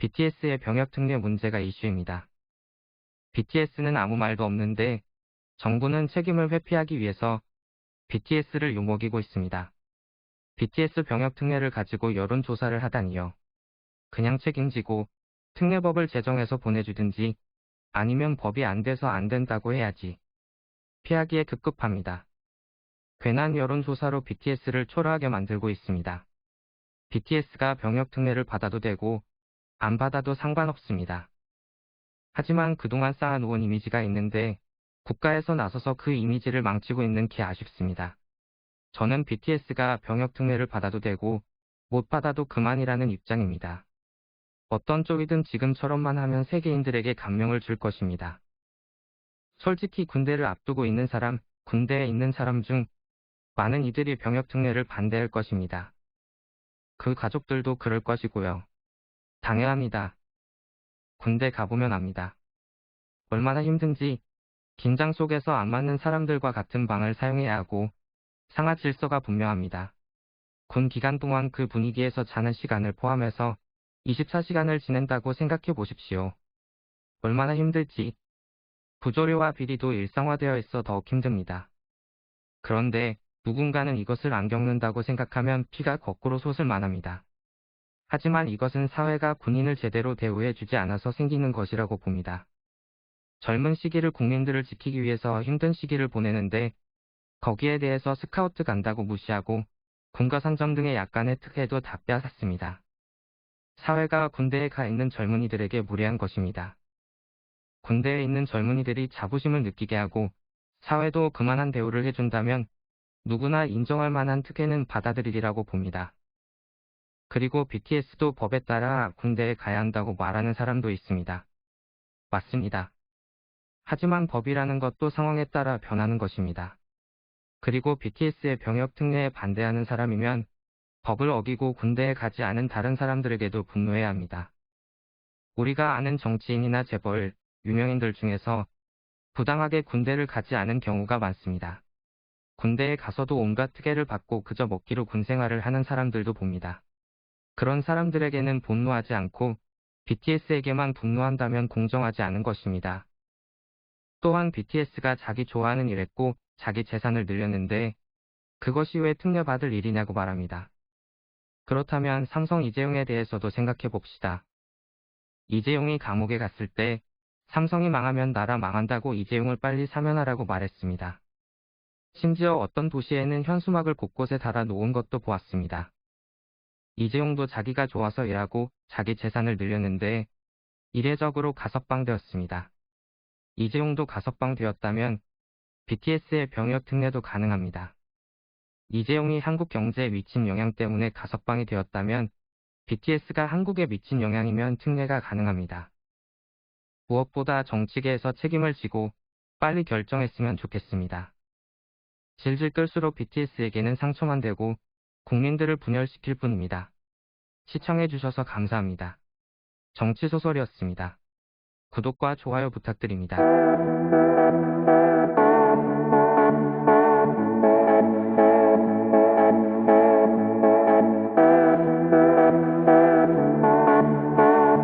BTS의 병역 특례 문제가 이슈입니다. BTS는 아무 말도 없는데 정부는 책임을 회피하기 위해서 BTS를 욕먹이고 있습니다. BTS 병역 특례를 가지고 여론조사를 하다니요. 그냥 책임지고 특례법을 제정해서 보내주든지 아니면 법이 안 돼서 안 된다고 해야지. 피하기에 급급합니다. 괜한 여론조사로 BTS를 초라하게 만들고 있습니다. BTS가 병역 특례를 받아도 되고 안 받아도 상관없습니다. 하지만 그동안 쌓아놓은 이미지가 있는데 국가에서 나서서 그 이미지를 망치고 있는 게 아쉽습니다. 저는 BTS가 병역 특례를 받아도 되고 못 받아도 그만이라는 입장입니다. 어떤 쪽이든 지금처럼만 하면 세계인들에게 감명을 줄 것입니다. 솔직히 군대를 앞두고 있는 사람, 군대에 있는 사람 중 많은 이들이 병역 특례를 반대할 것입니다. 그 가족들도 그럴 것이고요. 당연합니다. 군대 가보면 압니다. 얼마나 힘든지 긴장 속에서 안 맞는 사람들과 같은 방을 사용해야 하고 상하 질서가 분명합니다. 군 기간 동안 그 분위기에서 자는 시간을 포함해서 24시간을 지낸다고 생각해 보십시오. 얼마나 힘들지. 부조리와 비리도 일상화되어 있어 더욱 힘듭니다. 그런데 누군가는 이것을 안 겪는다고 생각하면 피가 거꾸로 솟을 만합니다. 하지만 이것은 사회가 군인을 제대로 대우해주지 않아서 생기는 것이라고 봅니다. 젊은 시기를 국민들을 지키기 위해서 힘든 시기를 보내는데 거기에 대해서 스카우트 간다고 무시하고 군가 상점 등의 약간의 특혜도 다 빼앗았습니다. 사회가 군대에 가 있는 젊은이들에게 무례한 것입니다. 군대에 있는 젊은이들이 자부심을 느끼게 하고 사회도 그만한 대우를 해준다면 누구나 인정할 만한 특혜는 받아들이리라고 봅니다. 그리고 BTS도 법에 따라 군대에 가야 한다고 말하는 사람도 있습니다. 맞습니다. 하지만 법이라는 것도 상황에 따라 변하는 것입니다. 그리고 BTS의 병역 특례에 반대하는 사람이면 법을 어기고 군대에 가지 않은 다른 사람들에게도 분노해야 합니다. 우리가 아는 정치인이나 재벌, 유명인들 중에서 부당하게 군대를 가지 않은 경우가 많습니다. 군대에 가서도 온갖 특혜를 받고 그저 먹기로 군 생활을 하는 사람들도 봅니다. 그런 사람들에게는 분노하지 않고 BTS에게만 분노한다면 공정하지 않은 것입니다. 또한 BTS가 자기 좋아하는 일 했고 자기 재산을 늘렸는데 그것이 왜 특례받을 일이냐고 말합니다. 그렇다면 삼성 이재용에 대해서도 생각해 봅시다. 이재용이 감옥에 갔을 때 삼성이 망하면 나라 망한다고 이재용을 빨리 사면하라고 말했습니다. 심지어 어떤 도시에는 현수막을 곳곳에 달아 놓은 것도 보았습니다. 이재용도 자기가 좋아서 일하고 자기 재산을 늘렸는데 이례적으로 가석방 되었습니다. 이재용도 가석방 되었다면 BTS의 병역 특례도 가능합니다. 이재용이 한국 경제에 미친 영향 때문에 가석방이 되었다면 BTS가 한국에 미친 영향이면 특례가 가능합니다. 무엇보다 정치계에서 책임을 지고 빨리 결정했으면 좋겠습니다. 질질 끌수록 BTS에게는 상처만 되고 국민들을 분열시킬 뿐입니다. 시청해주셔서 감사합니다. 정치소설이었습니다. 구독과 좋아요 부탁드립니다.